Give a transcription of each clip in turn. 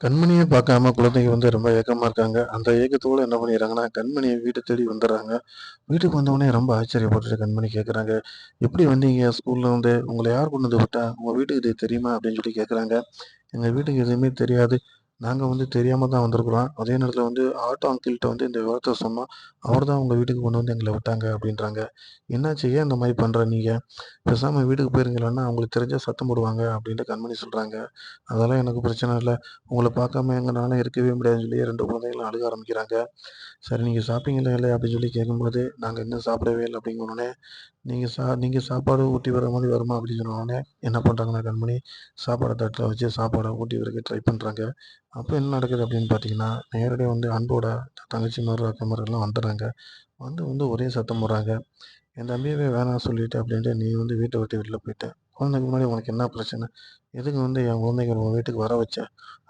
கண்மணியே பார்க்காம குழந்தைங்க வந்து ரொம்ப ஏக்கமா இருக்காங்க. அந்த ஏக்கத்தோட என்ன பண்ணிடுறாங்கன்னா, கண்மணியை வீட்டை தேடி வந்துடுறாங்க. வீட்டுக்கு வந்தவொடனே ரொம்ப ஆச்சரியப்பட்டுட்டு கண்மணி கேட்குறாங்க, "எப்படி வந்தீங்க ஸ்கூல்ல வந்து உங்களை யார் கொண்டு வந்து விட்டா? உங்க வீட்டுக்கு இது தெரியுமா?" அப்படின்னு சொல்லி கேட்குறாங்க. "எங்க வீட்டுக்கு எதுவுமே தெரியாது. நாங்கள் வந்து தெரியாமல் தான் வந்திருக்கிறோம். அதே நேரத்தில் வந்து ஆட்டோ அங்கிள்கிட்ட வந்து இந்த விவரத்தை சொன்னோம். அவர் தான் உங்கள் வீட்டுக்கு கொண்டு வந்து எங்களை விட்டாங்க." அப்படின்றாங்க. "என்னாச்சு? ஏன் இந்த மாதிரி பண்ணுற நீங்கள் பேசாமல் வீட்டுக்கு போயிருங்க. அவங்களுக்கு தெரிஞ்சால் சத்தம் போடுவாங்க." அப்படின்ட்டு கண்மணி சொல்கிறாங்க "அதெல்லாம் எனக்கு பிரச்சனை இல்லை உங்களை பார்க்காம எங்கனால இருக்கவே முடியாதுன்னு" சொல்லி ரெண்டு குழந்தைகளும் அழுக ஆரம்பிக்கிறாங்க. "சரி நீங்கள் சாப்பிட்டீங்களா இல்லை அப்படின்னு சொல்லி கேட்கும்போது, நாங்கள் இன்னும் சாப்பிடவே இல்லை அப்படிங்கணுன்னே நீங்கள் சா நீங்கள் சாப்பாடு ஊட்டி வர மாதிரி வருமா?" அப்படின்னு சொன்னோடனே என்ன பண்ணுறாங்கன்னா கண்மணி, சாப்பாடை தட்டில் வச்சு சாப்பாடை ஊட்டி வரக்கு ட்ரை பண்ணுறாங்க அப்போ என்ன நடக்குது அப்படின்னு பார்த்தீங்கன்னா, நேரடியாக வந்து அன்போட தங்கச்சிமாரு, மாதிரிலாம் வந்துடுறாங்க. வந்து வந்து ஒரே சத்தம் போடுறாங்க. "என் தம்பியவே வேணாம் சொல்லிட்டு அப்படின்ட்டு நீ வந்து வீட்டை விட்டு வெளில போயிட்ட. குழந்தைக்கு முன்னாடி உனக்கு என்ன பிரச்சனை? எதுக்கு வந்து என் குழந்தைங்க உன் வீட்டுக்கு வர வச்ச?"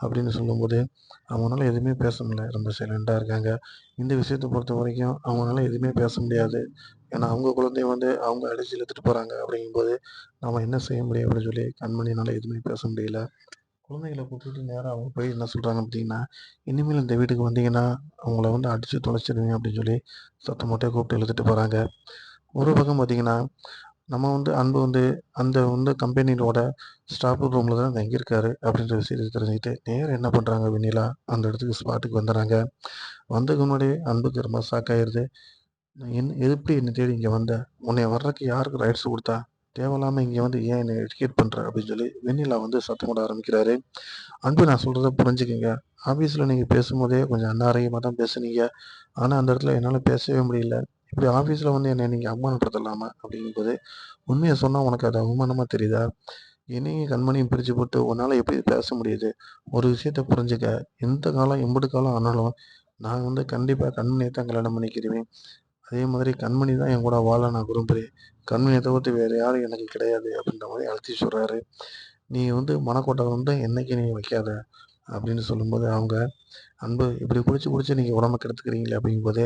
அப்படின்னு சொல்லும்போது, அவனால் எதுவுமே பேச முடியல. ரொம்ப சைலன்ட்டா இருக்காங்க. இந்த விஷயத்தை பொறுத்த வரைக்கும் அவனால் எதுவுமே பேச முடியாது. ஏன்னா, அவங்க குழந்தைய வந்து அவங்க அடிச்சு இழுத்துட்டு போகிறாங்க அப்படிங்கும்போது, நம்ம என்ன செய்ய முடியும் அப்படின்னு சொல்லி கண்மணினால் எதுவுமே பேச முடியல. குழந்தைகளை கூட்டிட்டு நேராக அவங்க போய் என்ன சொல்கிறாங்க பார்த்தீங்கன்னா, "இனிமேல் இந்த வீட்டுக்கு வந்தீங்கன்னா, அவங்கள வந்து அடித்து தொலைச்சிடுவீங்க அப்படின்னு சொல்லி சத்தம் மட்டும் கூப்பிட்டு இழுத்துட்டு போகிறாங்க ஒரு பக்கம் பார்த்தீங்கன்னா, நம்ம வந்து அன்பு வந்து அந்த வந்து கம்பெனியோட ஸ்டாஃப் ரூமில் தான் தங்கியிருக்காரு அப்படின்ற விஷயத்த தெரிஞ்சுக்கிட்டு, நேராக என்ன பண்ணுறாங்க வெண்ணிலா, அந்த இடத்துக்கு ஸ்பாட்டுக்கு வந்துடுறாங்க. வந்ததுக்கு முன்னாடியே அன்புக்கு ரொம்ப ஷாக் ஆயிடுது "என் எப்படி என்ன தேடி இங்கே வந்த? உன்னைய வர்றதுக்கு யாருக்கு ரைட்ஸ் கொடுத்தா தேவையில்லாமல் இங்கே வந்து ஏன் என்னை எஜுகேட் பண்ணுற அப்படின்னு சொல்லி வெண்ணிலா வந்து சத்தம் போட ஆரம்பிக்கிறாரு. "அன்பு நான் சொல்கிறத புரிஞ்சுக்கங்க. ஆஃபீஸில் நீங்கள் பேசும்போதே கொஞ்சம் அன்னாரியமாக தான் பேசுனீங்க. ஆனால் அந்த இடத்துல என்னால் பேசவே முடியல. இப்படி ஆஃபீஸில் வந்து என்னை நீங்கள் அவமானப்படுத்தலாமா?" அப்படிங்கும்போது, உண்மையை சொன்னால் உனக்கு அது அவமானமாக தெரியுதா? என்னையும் கண்மணியும் பிரித்து போட்டு உன்னால் எப்படி பேச முடியுது? ஒரு விஷயத்த புரிஞ்சுக்க. எந்த காலம் எம்புட்டு காலம் ஆனாலும், நான் வந்து கண்டிப்பாக கண்மணியை தான் கல்யாணம் பண்ணிக்கிறேன் அதே மாதிரி கண்மணி தான் என் கூட வாழ நான் விரும்புகிறேன் கண்மணியை தவிர்த்து வேறு யாரும் எனக்கு கிடையாது." அப்படின்ற மாதிரி அழுத்தி சொல்கிறாரு "நீ வந்து மனக்கோட்டை வந்து என்னைக்கு நீ வைக்காத." அப்படின்னு சொல்லும்போது அவங்க, "அன்பு இப்படி குடிச்சு குடிச்சு நீங்கள் உடம்ப கெடுத்துக்கிறீங்களே." அப்படிங்கும்போது,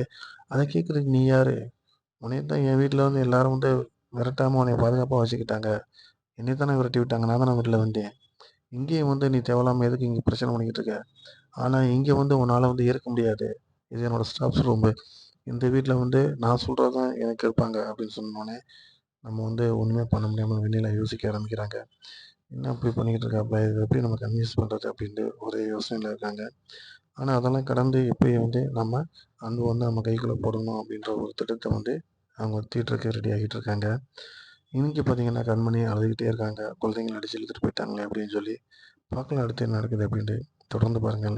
அதை கேட்குறதுக்கு நீ யார் உன்னைய தான் என் வீட்டில் வந்து எல்லாரும் வந்து விரட்டாமல் உன்னை பாதுகாப்பாக வச்சுக்கிட்டாங்க. என்னை தானே விரட்டி விட்டாங்க. நான் தானே வீட்டில் வந்தேன். இங்கேயும் வந்து நீ தேவையில்லாமல் எதுக்கு இங்கே பிரச்சனை பண்ணிக்கிட்டு இருக்க? ஆனால் இங்கே வந்து உன்னால் வந்து இருக்க முடியாது. இது என்னோடய ஸ்டாஃப்ஸ் ரூமு. இந்த வீட்டில் வந்து நான் சொல்கிறது தான் எனக்கு கேட்பாங்க." அப்படின்னு சொன்னோடனே நம்ம வந்து ஒன்றுமே பண்ண முடியாமல் வெளியில் யோசிக்க ஆரம்பிக்கிறாங்க. "என்ன இப்படி பண்ணிக்கிட்டு இருக்காப்புல? இது எப்படி நம்ம கன்வின்ஸ் பண்ணுறது அப்படின்ட்டு ஒரே யோசனையில் இருக்காங்க. ஆனால் அதெல்லாம் கடந்து எப்படி வந்து நம்ம அன்பு வந்து நம்ம கைக்குள்ளே போடணும் அப்படின்ற ஒரு திட்டத்தை வந்து அவங்க தீட்டுறதுக்கு ரெடி ஆகிட்டு இருக்காங்க. இன்னைக்கு பார்த்தீங்கன்னா, கண்மணி அழுதுகிட்டே இருக்காங்க. குழந்தைங்கள அடிச்சு இழுத்துட்டு போயிட்டாங்களே அப்படின்னு சொல்லி. பார்க்கலாம் அடுத்து என்ன நடக்குது அப்படின்ட்டு. தொடர்ந்து பாருங்கள்.